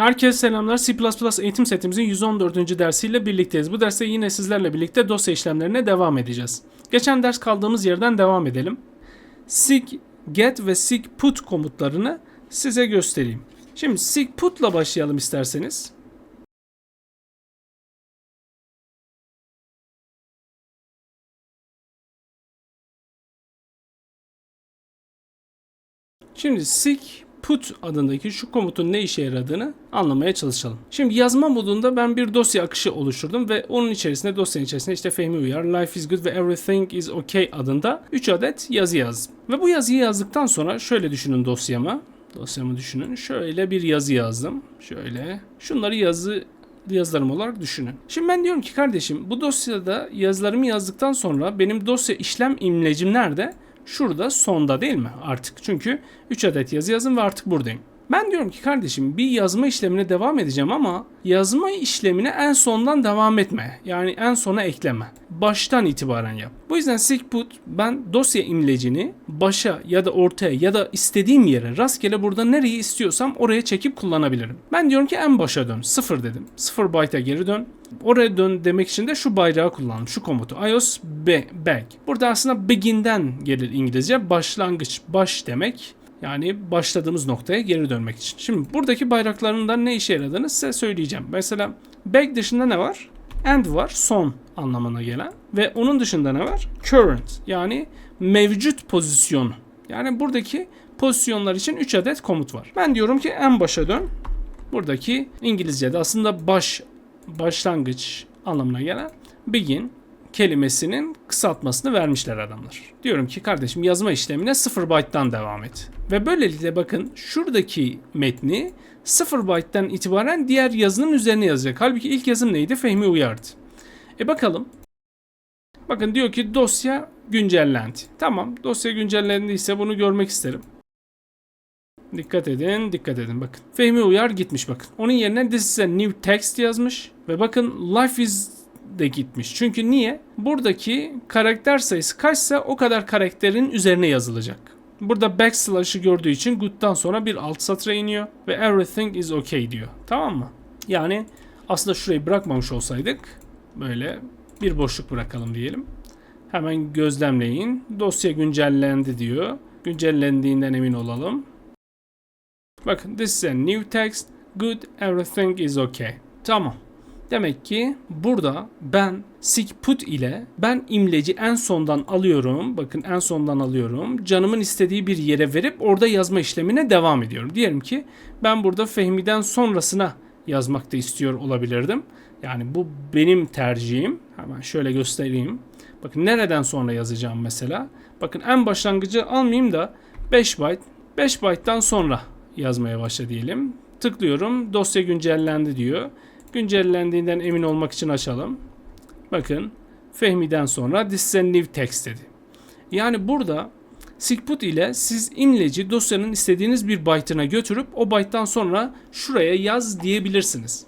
Herkese selamlar. C++ eğitim setimizin 114. dersiyle birlikteyiz. Bu derste yine sizlerle birlikte dosya işlemlerine devam edeceğiz. Geçen ders kaldığımız yerden devam edelim. sig get ve sig put komutlarını size göstereyim. Şimdi sig put'la başlayalım isterseniz. Şimdi sig put adındaki şu komutun ne işe yaradığını anlamaya çalışalım. Şimdi yazma modunda ben bir dosya akışı oluşturdum ve onun içerisinde dosyanın içerisinde işte Fehmi Uyar, Life is Good ve Everything is Okay adında 3 adet yazı yazdım. Ve bu yazıyı yazdıktan sonra şöyle düşünün dosyama. Dosyamı düşünün. Şöyle bir yazı yazdım. Şöyle. Şunları yazı yazılarım olarak düşünün. Şimdi ben diyorum ki kardeşim bu dosyada yazılarımı yazdıktan sonra benim dosya işlem imlecim nerede? Şurada sonda değil mi artık? Çünkü 3 adet yazı yazdım ve artık buradayım. Ben diyorum ki kardeşim bir yazma işlemine devam edeceğim ama yazma işlemine en sondan devam etme. Yani en sona ekleme. Baştan itibaren yap. Bu yüzden sigput ben dosya imlecini başa ya da ortaya ya da istediğim yere rastgele burada nereyi istiyorsam oraya çekip kullanabilirim. Ben diyorum ki en başa dön. Sıfır dedim. Sıfır byte'a geri dön. Oraya dön demek için de şu bayrağı kullandım. Şu komutu. iOS be, back. Burada aslında begin'den gelir İngilizce. Başlangıç, baş demek. Yani başladığımız noktaya geri dönmek için. Şimdi buradaki bayraklarından ne işe yaradığını size söyleyeceğim. Mesela back dışında ne var? End var, son anlamına gelen. Ve onun dışında ne var? Current yani mevcut pozisyon. Yani buradaki pozisyonlar için 3 adet komut var. Ben diyorum ki en başa dön. Buradaki İngilizce'de aslında baş, başlangıç anlamına gelen begin kelimesinin kısaltmasını vermişler adamlar. Diyorum ki kardeşim yazma işlemine 0 byte'dan devam et. Ve böylelikle bakın şuradaki metni 0 byte'dan itibaren diğer yazının üzerine yazacak. Halbuki ilk yazım neydi? Fehmi uyardı. E bakalım. Bakın diyor ki dosya güncellendi. Tamam dosya güncellendiyse bunu görmek isterim. Dikkat edin, dikkat edin bakın. Fehmi Uyar gitmiş bakın. Onun yerine this is a new text yazmış. Ve bakın life is de gitmiş. Çünkü niye? Buradaki karakter sayısı kaçsa o kadar karakterin üzerine yazılacak. Burada backslash'ı gördüğü için good'dan sonra bir alt satıra iniyor ve everything is okay diyor. Tamam mı? Yani aslında şurayı bırakmamış olsaydık böyle bir boşluk bırakalım diyelim. Hemen gözlemleyin. Dosya güncellendi diyor. Güncellendiğinden emin olalım. Bakın this is a new text. Good, everything is okay. Tamam. Demek ki burada ben sig put ile ben imleci en sondan alıyorum. Bakın en sondan alıyorum. Canımın istediği bir yere verip orada yazma işlemine devam ediyorum. Diyelim ki ben burada Fehmi'den sonrasına yazmak da istiyor olabilirdim. Yani bu benim tercihim. Hemen şöyle göstereyim. Bakın nereden sonra yazacağım mesela. Bakın en başlangıcı almayayım da 5 byte. 5 byte'dan sonra yazmaya başla diyelim. Tıklıyorum. Dosya güncellendi diyor. Güncellendiğinden emin olmak için açalım. Bakın Fehmi'den sonra this is a new text dedi. Yani burada sigput ile siz imleci dosyanın istediğiniz bir byte'ına götürüp o byte'dan sonra şuraya yaz diyebilirsiniz.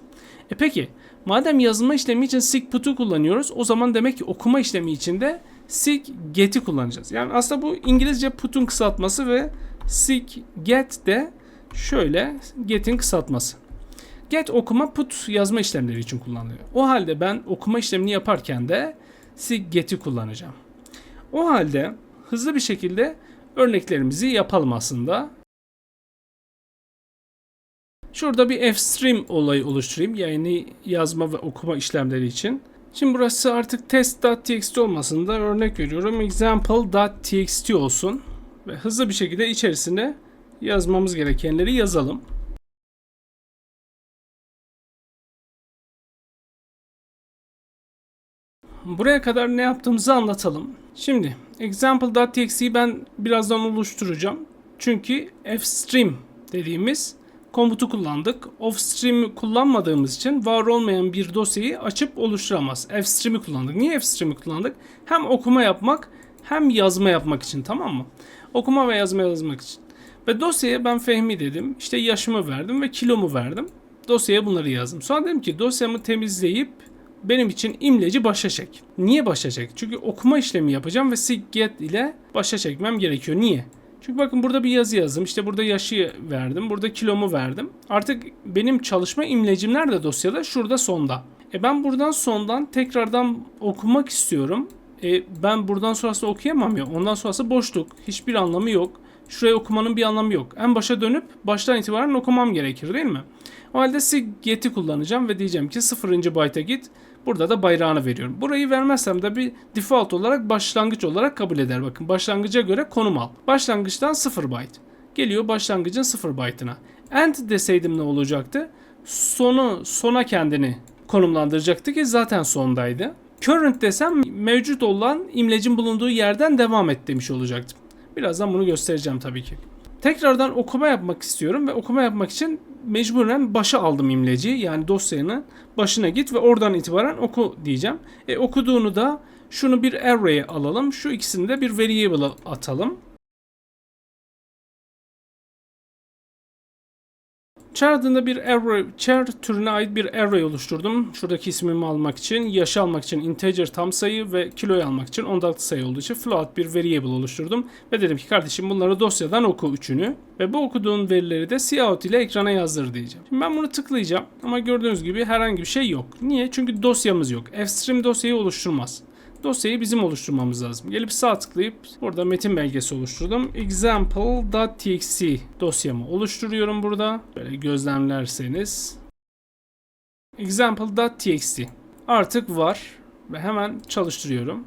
E peki madem yazılma işlemi için sigput'u kullanıyoruz o zaman demek ki okuma işlemi için de sig get'i kullanacağız. Yani aslında bu İngilizce put'un kısaltması ve sig get de şöyle get'in kısaltması. Get okuma put yazma işlemleri için kullanılıyor. O halde ben okuma işlemini yaparken de sig get'i kullanacağım. O halde hızlı bir şekilde örneklerimizi yapalım aslında. Şurada bir fstream olayı oluşturayım. Yani yazma ve okuma işlemleri için. Şimdi burası artık test.txt olmasın da örnek veriyorum. Example.txt olsun. Ve hızlı bir şekilde içerisine yazmamız gerekenleri yazalım. Buraya kadar ne yaptığımızı anlatalım. Şimdi example.txt'yi ben birazdan oluşturacağım. Çünkü fstream dediğimiz komutu kullandık. Offstream kullanmadığımız için var olmayan bir dosyayı açıp oluşturamaz. Fstream'i kullandık. Niye fstream'i kullandık? Hem okuma yapmak hem yazma yapmak için tamam mı? Okuma ve yazma yazmak için. Ve dosyaya ben Fehmi dedim. İşte yaşımı verdim ve kilomu verdim. Dosyaya bunları yazdım. Sonra dedim ki dosyamı temizleyip benim için imleci başa çek. Niye başa çek? Çünkü okuma işlemi yapacağım ve sig get ile başa çekmem gerekiyor. Niye? Çünkü bakın burada bir yazı yazdım. İşte burada yaşı verdim. Burada kilomu verdim. Artık benim çalışma imlecim nerede dosyada? Şurada sonda. E ben buradan sondan tekrardan okumak istiyorum. E ben buradan sonrasını okuyamam ya. Ondan sonrası boşluk. Hiçbir anlamı yok. Şuraya okumanın bir anlamı yok. En başa dönüp baştan itibaren okumam gerekir değil mi? O halde get'i kullanacağım ve diyeceğim ki 0. byte'a git. Burada da bayrağını veriyorum. Burayı vermezsem de bir default olarak başlangıç olarak kabul eder. Bakın başlangıca göre konum al. Başlangıçtan 0 byte. Geliyor başlangıcın 0 byte'ına. End deseydim ne olacaktı? Sonu sona kendini konumlandıracaktı ki zaten sondaydı. Current desem mevcut olan imlecin bulunduğu yerden devam et demiş olacaktım. Birazdan bunu göstereceğim tabii ki. Tekrardan okuma yapmak istiyorum ve okuma yapmak için mecburen başa aldım imleci. Yani dosyanın başına git ve oradan itibaren oku diyeceğim. E, okuduğunu da şunu bir array'e alalım. Şu ikisini de bir variable'a atalım. Char adında bir array, char türüne ait bir array oluşturdum. Şuradaki ismimi almak için, yaşı almak için integer tam sayı ve kiloyu almak için ondalıklı sayı olduğu için float bir variable oluşturdum. Ve dedim ki kardeşim bunları dosyadan oku üçünü. Ve bu okuduğun verileri de cout ile ekrana yazdır diyeceğim. Şimdi ben bunu tıklayacağım ama gördüğünüz gibi herhangi bir şey yok. Niye? Çünkü dosyamız yok. Fstream dosyayı oluşturmaz dosyayı bizim oluşturmamız lazım. Gelip sağ tıklayıp burada metin belgesi oluşturdum. Example.txt dosyamı oluşturuyorum burada. Böyle gözlemlerseniz. Example.txt artık var ve hemen çalıştırıyorum.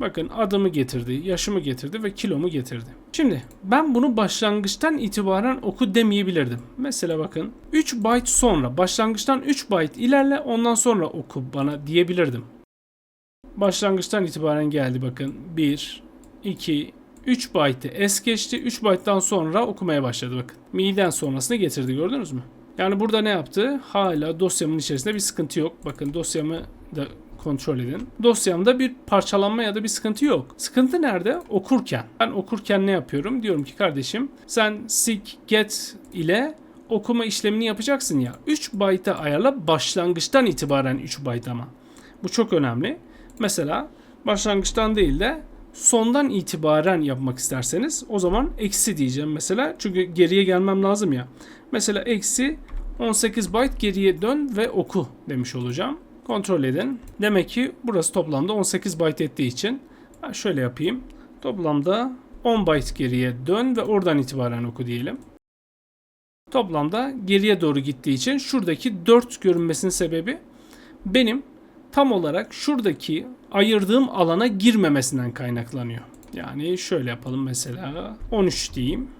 Bakın adımı getirdi, yaşımı getirdi ve kilomu getirdi. Şimdi ben bunu başlangıçtan itibaren oku demeyebilirdim. Mesela bakın 3 byte sonra başlangıçtan 3 byte ilerle ondan sonra oku bana diyebilirdim başlangıçtan itibaren geldi bakın. 1, 2, 3 byte'ı es geçti. 3 byte'dan sonra okumaya başladı bakın. Mi'den sonrasını getirdi gördünüz mü? Yani burada ne yaptı? Hala dosyamın içerisinde bir sıkıntı yok. Bakın dosyamı da kontrol edin. Dosyamda bir parçalanma ya da bir sıkıntı yok. Sıkıntı nerede? Okurken. Ben okurken ne yapıyorum? Diyorum ki kardeşim sen seek get ile okuma işlemini yapacaksın ya. 3 byte'a ayarla başlangıçtan itibaren 3 byte ama. Bu çok önemli. Mesela başlangıçtan değil de sondan itibaren yapmak isterseniz o zaman eksi diyeceğim mesela. Çünkü geriye gelmem lazım ya. Mesela eksi 18 byte geriye dön ve oku demiş olacağım. Kontrol edin. Demek ki burası toplamda 18 byte ettiği için şöyle yapayım. Toplamda 10 byte geriye dön ve oradan itibaren oku diyelim. Toplamda geriye doğru gittiği için şuradaki 4 görünmesinin sebebi benim tam olarak şuradaki ayırdığım alana girmemesinden kaynaklanıyor. Yani şöyle yapalım mesela 13 diyeyim.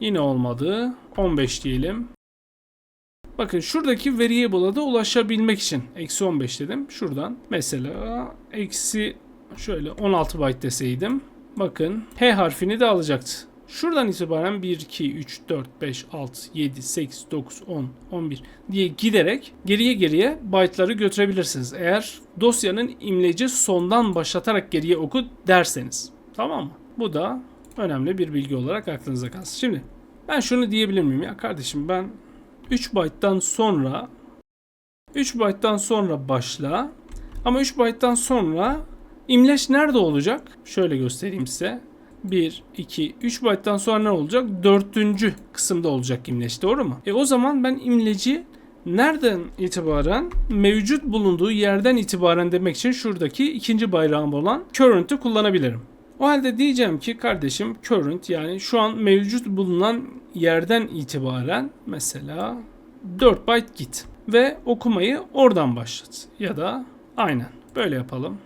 Yine olmadı. 15 diyelim. Bakın şuradaki variable'a da ulaşabilmek için eksi 15 dedim. Şuradan mesela eksi şöyle 16 byte deseydim. Bakın H harfini de alacaktı. Şuradan itibaren 1, 2, 3, 4, 5, 6, 7, 8, 9, 10, 11 diye giderek geriye geriye byte'ları götürebilirsiniz. Eğer dosyanın imleci sondan başlatarak geriye oku derseniz. Tamam mı? Bu da önemli bir bilgi olarak aklınıza kalsın. Şimdi ben şunu diyebilir miyim ya kardeşim ben 3 byte'dan sonra 3 byte'dan sonra başla ama 3 byte'dan sonra imleç nerede olacak? Şöyle göstereyim size. 1, 2, 3 byte'dan sonra ne olacak? Dördüncü kısımda olacak imleç doğru mu? E o zaman ben imleci nereden itibaren mevcut bulunduğu yerden itibaren demek için şuradaki ikinci bayrağım olan current'ı kullanabilirim. O halde diyeceğim ki kardeşim current yani şu an mevcut bulunan yerden itibaren mesela 4 byte git ve okumayı oradan başlat ya da aynen böyle yapalım.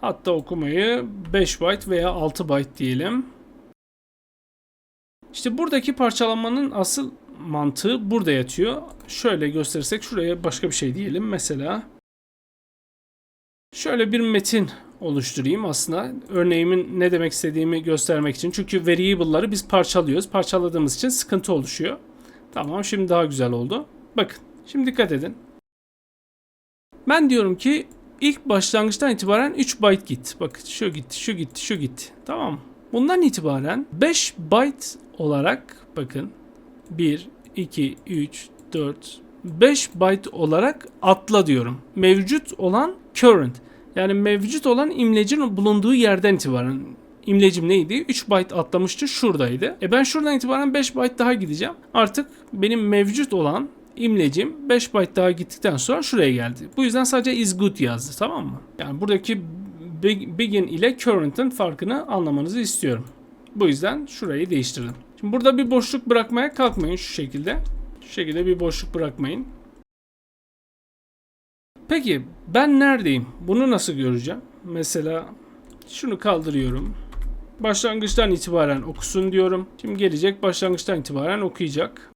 Hatta okumayı 5 byte veya 6 byte diyelim. İşte buradaki parçalanmanın asıl mantığı burada yatıyor. Şöyle gösterirsek şuraya başka bir şey diyelim. Mesela şöyle bir metin oluşturayım aslında. Örneğimin ne demek istediğimi göstermek için. Çünkü variable'ları biz parçalıyoruz. Parçaladığımız için sıkıntı oluşuyor. Tamam şimdi daha güzel oldu. Bakın şimdi dikkat edin. Ben diyorum ki ilk başlangıçtan itibaren 3 byte git. Bakın şu gitti, şu gitti, şu gitti. Tamam Bundan itibaren 5 byte olarak bakın 1, 2, 3, 4, 5 byte olarak atla diyorum. Mevcut olan current yani mevcut olan imlecin bulunduğu yerden itibaren imlecim neydi? 3 byte atlamıştı şuradaydı. E ben şuradan itibaren 5 byte daha gideceğim. Artık benim mevcut olan imlecim 5 byte daha gittikten sonra şuraya geldi. Bu yüzden sadece is good yazdı tamam mı? Yani buradaki beg- begin ile current'ın farkını anlamanızı istiyorum. Bu yüzden şurayı değiştirdim. Şimdi burada bir boşluk bırakmaya kalkmayın şu şekilde. Şu şekilde bir boşluk bırakmayın. Peki ben neredeyim? Bunu nasıl göreceğim? Mesela şunu kaldırıyorum. Başlangıçtan itibaren okusun diyorum. Şimdi gelecek başlangıçtan itibaren okuyacak.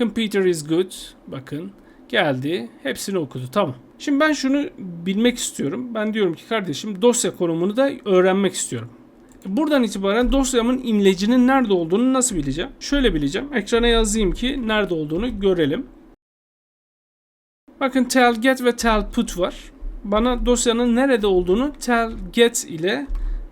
Computer is good. Bakın geldi. Hepsini okudu. Tamam. Şimdi ben şunu bilmek istiyorum. Ben diyorum ki kardeşim dosya konumunu da öğrenmek istiyorum. Buradan itibaren dosyamın imlecinin nerede olduğunu nasıl bileceğim? Şöyle bileceğim. Ekrana yazayım ki nerede olduğunu görelim. Bakın tel get ve tel put var. Bana dosyanın nerede olduğunu tel get ile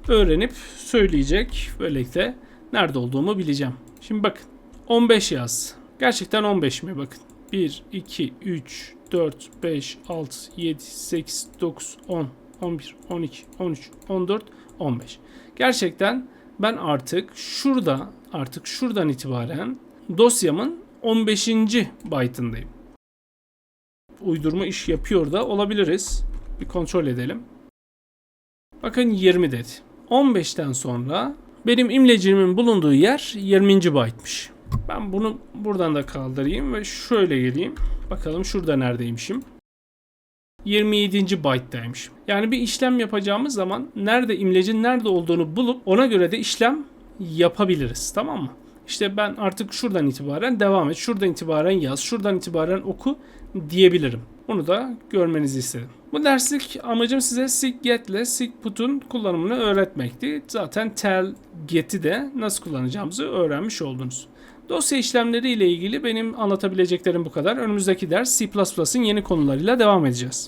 öğrenip söyleyecek. Böylelikle nerede olduğumu bileceğim. Şimdi bakın 15 yaz. Gerçekten 15 mi? Bakın 1, 2, 3, 4, 5, 6, 7, 8, 9, 10, 11, 12, 13, 14, 15. Gerçekten ben artık şurada artık şuradan itibaren dosyamın 15. byte'ındayım. Uydurma iş yapıyor da olabiliriz. Bir kontrol edelim. Bakın 20 dedi. 15'ten sonra benim imlecimin bulunduğu yer 20. byte'mış. Ben bunu buradan da kaldırayım ve şöyle geleyim. Bakalım şurada neredeymişim. 27. byte'daymışım. Yani bir işlem yapacağımız zaman nerede imlecin nerede olduğunu bulup ona göre de işlem yapabiliriz. Tamam mı? İşte ben artık şuradan itibaren devam et, şuradan itibaren yaz, şuradan itibaren oku diyebilirim. Bunu da görmenizi istedim. Bu derslik amacım size sig get ile sig put'un kullanımını öğretmekti. Zaten tel get'i de nasıl kullanacağımızı öğrenmiş oldunuz. Dosya işlemleri ile ilgili benim anlatabileceklerim bu kadar. Önümüzdeki ders C++'ın yeni konularıyla devam edeceğiz.